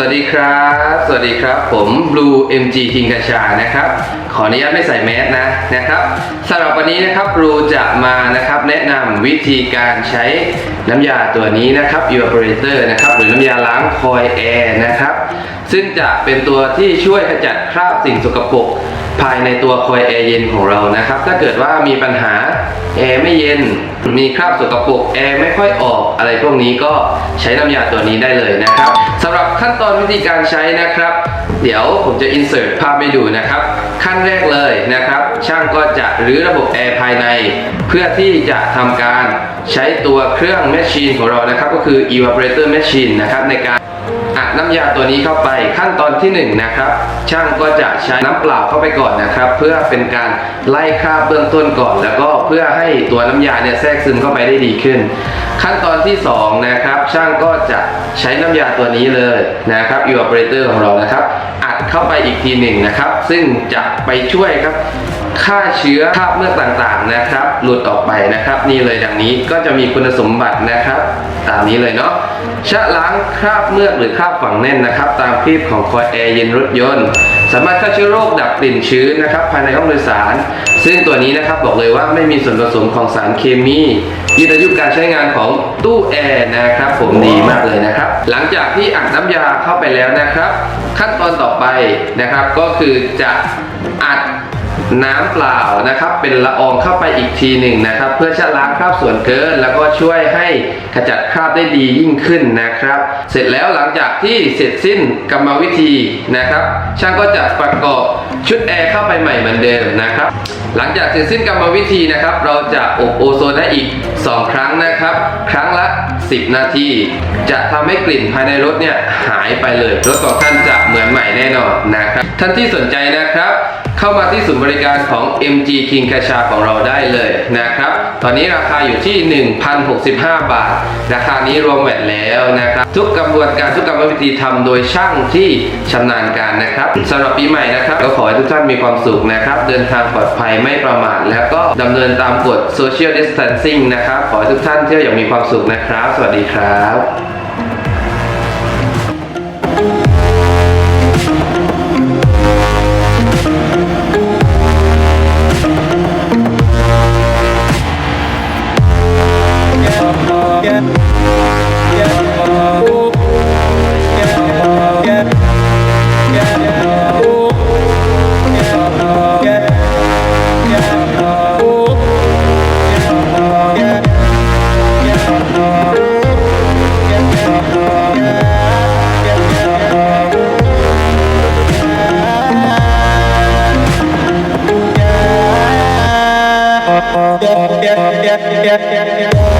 วัสดีครับ สวัสดีครับ ผม Blue MG คิงกชานะครับ ขออนุญาตไม่ใส่แมสนะนะครับสำหรับวันนี้นะครับ Blue จะมานะครับแนะนำวิธีการใช้น้ำยาตัวนี้นะครับ Evaporator นะครับหรือน้ำยาล้างคอยแอร์นะครับ ซึ่งจะเป็นตัวที่ช่วยขจัดคราบสิ่งสกปรก ภายในตัวคอยแอร์เย็นของเรานะครับ ถ้าเกิดว่ามีปัญหาแอร์ไม่เย็น มีคราบสกปรกแอร์ไม่ค่อยออก อะไรพวกนี้ก็ใช้น้ำยาตัวนี้ได้เลยนะครับสำหรับขั้นตอนวิธีการใช้นะครับ เดี๋ยวผมจะ insert ภาพให้ดูนะครับ ขั้นแรกเลยนะครับ ช่างก็จะรื้อระบบแอร์ภายใน เพื่อที่จะทำการใช้ตัวเครื่องแมชชีนของเรานะครับ ก็คือ evaporator machine นะครับในการ อัดน้ำยาตัวนี้เข้าไปขั้นตอนที่1นงนะครับช่างก็จะใช้น้ำเปล่าเข้าไปก่อนนะครับ เพื่อเป็นการไล่คราบเบื้องต้นก่อน แล้วก็เพื่อให้ตัวน้ำยาเนี่ยแทรกซึมเข้าไปได้ดีขึ้น ขั้นตอนที่2นะครับช่างก็จะใช้น้ำยาตัวนี้เลยนะครับ evaporator ของเรานะครับ อัดเข้าไปอีกทีหนึ่งนะครับ ซึ่งจะไปช่วยครับ ฆ่าเชื้อคราบเมือกต่างๆนะครับ หลุดออกไปนะครับ นี่เลยดังนี้ก็จะมีคุณสมบัตินะครับ ตามนี้เลยเนาะชะล้างคราบเมือกหรือคราบฝังแน่นนะครับ ตามคลิปของคอยแอร์เย็นรถยนต์ สามารถฆ่าเชื้อโรคดับกลิ่นชื้นนะครับ ภายในห้องโดยสาร ซึ่งตัวนี้นะครับบอกเลยว่าไม่มีส่วนผสมของสารเคมียืดอายุการใช้งานของตู้แอร์นะครับผมดีมากเลยนะครับ หลังจากที่อัดน้ำยาเข้าไปแล้วนะครับ ขั้นตอนต่อไปนะครับก็คือจะอัด น้ำเปล่านะครับเป็นละอองเข้าไปอีกทีหนึ่งนะครับ เพื่อชะล้างคราบส่วนเกิน แล้วก็ช่วยให้ขจัดคราบได้ดียิ่งขึ้นนะครับ เสร็จแล้วหลังจากที่เสร็จสิ้นกรรมวิธีนะครับ ช่างก็จะประกอบชุดแอร์เข้าไปใหม่เหมือนเดิมนะครับ หลังจากเสร็จสิ้นกรรมวิธีนะครับ เราจะอบโอโซนได้อีก 2 ครั้งนะครับ ครั้งละ 10 นาที จะทำให้กลิ่นภายในรถเนี่ยหายไปเลยรถของท่านจะเหมือนใหม่แน่นอนนะครับท่านที่สนใจนะครับ เข้ามาที่ศูนย์บริการของ MG King คาชาของเราได้เลยนะครับ ตอนนี้ราคาอยู่ที่ 1,065 บาท ราคานี้รวมแวดแล้วนะครับ ทุกกระบวนการทุกกรรมวิธีทำโดยช่างที่ชำนาญการนะครับสำหรับปีใหม่นะครับ ก็ขอให้ทุกท่านมีความสุขนะครับ เดินทางปลอดภัยไม่ประมาทแล้วก็ดำเนินตามกฎ Social Distancing นะครับ ขอให้ทุกท่านเที่ยวอย่างมีความสุขนะครับ สวัสดีครับ yeah, yeah, yeah.